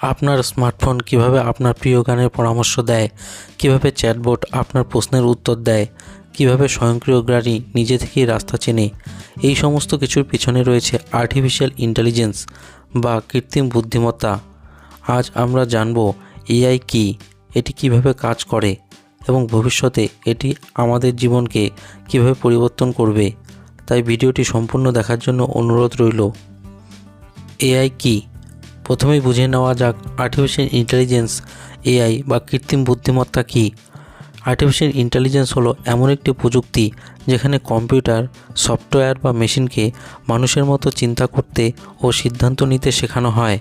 আপনার স্মার্টফোন কীভাবে আপনার প্রিয় গানের পরামর্শ দেয়? কীভাবে চ্যাটবোট আপনার প্রশ্নের উত্তর দেয়? কীভাবে স্বয়ংক্রিয় গাড়ি নিজে থেকেই রাস্তা চেনে? এই সমস্ত কিছুর পিছনে রয়েছে আর্টিফিশিয়াল ইন্টেলিজেন্স বা কৃত্রিম বুদ্ধিমত্তা। আজ আমরা জানব এআই কি, এটি কীভাবে কাজ করে এবং ভবিষ্যতে এটি আমাদের জীবনকে কীভাবে পরিবর্তন করবে। তাই ভিডিওটি সম্পূর্ণ দেখার জন্য অনুরোধ রইল। এআই কি প্রথমেই বুঝে নেওয়া যাক আর্টিফিশিয়াল ইন্টেলিজেন্স এআই বা কৃত্রিম বুদ্ধিমত্তা কী। আর্টিফিশিয়াল ইন্টেলিজেন্স হলো এমন একটি প্রযুক্তি যেখানে কম্পিউটার, সফটওয়্যার বা মেশিনকে মানুষের মতো চিন্তা করতে ও সিদ্ধান্ত নিতে শেখানো হয়।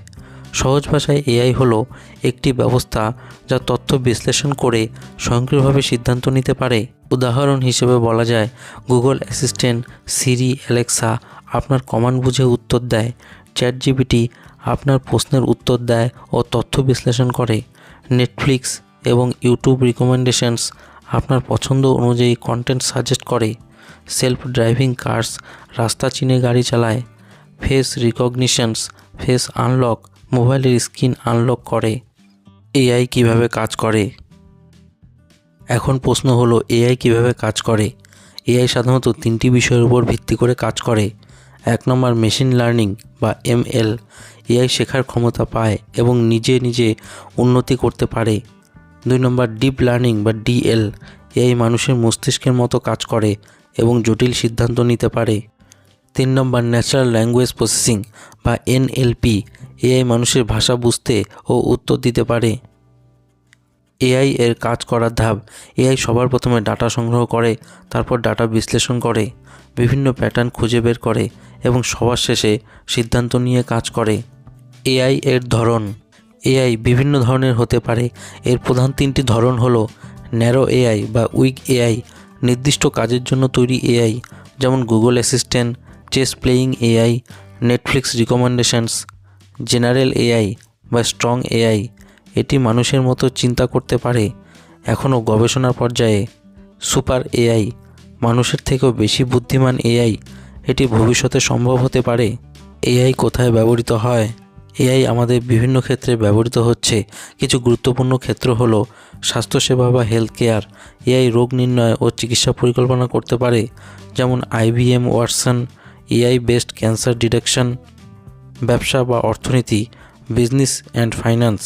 সহজ ভাষায় এআই হলো একটি ব্যবস্থা যা তথ্য বিশ্লেষণ করে স্বয়ংক্রিয়ভাবে সিদ্ধান্ত নিতে পারে। উদাহরণ হিসেবে বলা যায় গুগল অ্যাসিস্ট্যান্ট সিরি অ্যালেক্সা আপনার কমান্ড বুঝে উত্তর দেয়। চ্যাট জিপিটি আপনার প্রশ্নের উত্তর দেয় ও তথ্য বিশ্লেষণ করে। নেটফ্লিক্স এবং ইউটিউব রিকমেন্ডেশনস আপনার পছন্দ অনুযায়ী কন্টেন্ট সাজেস্ট করে। সেলফ ড্রাইভিং কার্স রাস্তা চিনে গাড়ি চালায়। ফেস রিকগনিশনস ফেস আনলক মোবাইলের স্ক্রিন আনলক করে। এআই কীভাবে কাজ করে? এখন প্রশ্ন হলো এআই কীভাবে কাজ করে? এআই সাধারণত তিনটি বিষয়ের উপর ভিত্তি করে কাজ করে। এক নম্বর মেশিন লার্নিং বা এমএল এআই শেখার ক্ষমতা পায় এবং নিজে নিজে উন্নতি করতে পারে। দুই নম্বর ডিপ লার্নিং বা ডিএল এআই মানুষের মস্তিষ্কের মতো কাজ করে এবং জটিল সিদ্ধান্ত নিতে পারে। তিন নম্বর ন্যাচারাল ল্যাঙ্গুয়েজ প্রসেসিং বা এনএলপি এআই মানুষের ভাষা বুঝতে ও উত্তর দিতে পারে। এআই এর কাজ করার ধাপ, এআই সবার প্রথমে ডাটা সংগ্রহ করে, তারপর ডাটা বিশ্লেষণ করে, বিভিন্ন প্যাটার্ন খুঁজে বের করে এবং সবার শেষে সিদ্ধান্ত নিয়ে কাজ করে। এআই এর ধরন। এআই বিভিন্ন ধরনের হতে পারে। এর প্রধান তিনটি ধরন হলো ন্যারো এআই বা উইক এআই, নির্দিষ্ট কাজের জন্য তৈরি এআই, যেমন Google assistant, chess playing AI, Netflix recommendations, general AI বা স্ট্রং এআই। এটি মানুষের মতো চিন্তা করতে পারে। এখনও গবেষণার পর্যায়ে সুপার এআই, মানুষের থেকেও বেশি বুদ্ধিমান এআই। এটি ভবিষ্যতে সম্ভব হতে পারে। এআই কোথায় ব্যবহৃত হয়? এআই আমাদের বিভিন্ন ক্ষেত্রে ব্যবহৃত হচ্ছে। কিছু গুরুত্বপূর্ণ ক্ষেত্র হলো স্বাস্থ্যসেবা বা হেলথ কেয়ার এআই রোগ নির্ণয় ও চিকিৎসা পরিকল্পনা করতে পারে, যেমন IBM Watson, AI based cancer detection ব্যবসা বা অর্থনীতি বিজনেস অ্যান্ড ফাইন্যান্স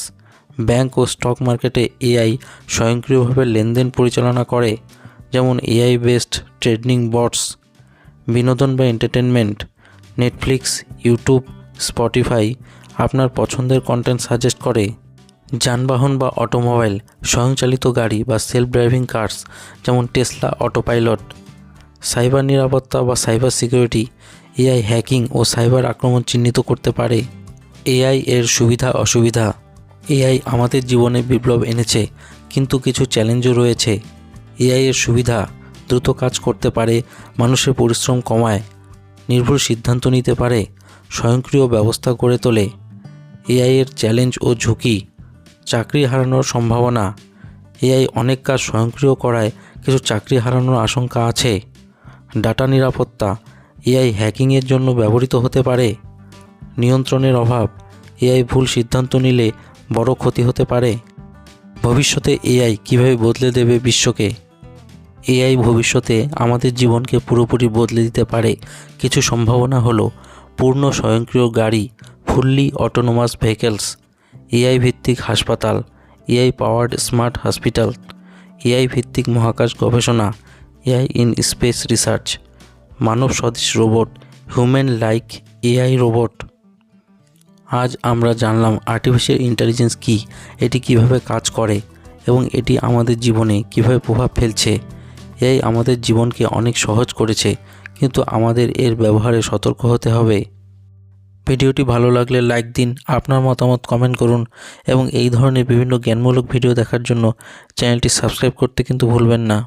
ব্যাংক ও স্টক মার্কেটে এআই স্বয়ংক্রিয়ভাবে লেনদেন পরিচালনা করে, যেমন এআই বেসড ট্রেডিং বটস বিনোদন বা এন্টারটেনমেন্ট নেটফ্লিক্স ইউটিউব স্পটিফাই আপনার পছন্দের কন্টেন্ট সাজেস্ট করে, যানবাহন বা অটোমোবাইল স্বয়ংচালিত গাড়ি বা সেলফ ড্রাইভিং কার্স যেমন টেসলা অটোপাইলট সাইবার নিরাপত্তা বা সাইবার সিকিউরিটি এআই হ্যাকিং ও সাইবার আক্রমণ চিহ্নিত করতে পারে। এআই এর সুবিধা, অসুবিধা? এআই আমাদের জীবনে বিপ্লব এনেছে, কিন্তু কিছু চ্যালেঞ্জও রয়েছে। এআই এর সুবিধা? দ্রুত কাজ করতে পারে, মানুষের পরিশ্রম কমায়, নির্ভুল সিদ্ধান্ত নিতে পারে, স্বয়ংক্রিয় ব্যবস্থা গড়ে তোলে। এআই এর চ্যালেঞ্জ ও ঝুঁকি, চাকরি হারানোর সম্ভাবনা। এআই অনেক কাজ স্বয়ংক্রিয় করায় কিছু চাকরি হারানোর আশঙ্কা আছে। ডাটা নিরাপত্তা, এআই হ্যাকিংয়ের জন্য ব্যবহৃত হতে পারে। নিয়ন্ত্রণের অভাব, এআই ভুল সিদ্ধান্ত নিলে বড় ক্ষতি হতে পারে। ভবিষ্যতে এআই কীভাবে বদলে দেবে বিশ্বকে? এআই ভবিষ্যতে আমাদের জীবনকে পুরোপুরি বদলে দিতে পারে। কিছু সম্ভাবনা হলো, পূর্ণ স্বয়ংক্রিয় গাড়ি ফুললি অটোনোমাস ভেহিকেলস এআই ভিত্তিক হাসপাতাল AI powered smart hospital AI ভিত্তিক মহাকাশ গবেষণা এআই ইন স্পেস রিসার্চ মানব সদৃশ robot human like AI robot আজ আমরা জানলাম আর্টিফিশিয়াল ইন্টেলিজেন্স কী, এটি কীভাবে কাজ করে এবং এটি আমাদের জীবনে কীভাবে প্রভাব ফেলছে। এআই আমাদের জীবনকে অনেক সহজ করেছে, কিন্তু আমাদের এর ব্যবহারে সতর্ক হতে হবে। ভিডিওটি ভালো লাগলে লাইক দিন, আপনার মতামত কমেন্ট করুন এবং এই ধরনের বিভিন্ন জ্ঞানমূলক ভিডিও দেখার জন্য চ্যানেলটি সাবস্ক্রাইব করতে কিন্তু ভুলবেন না।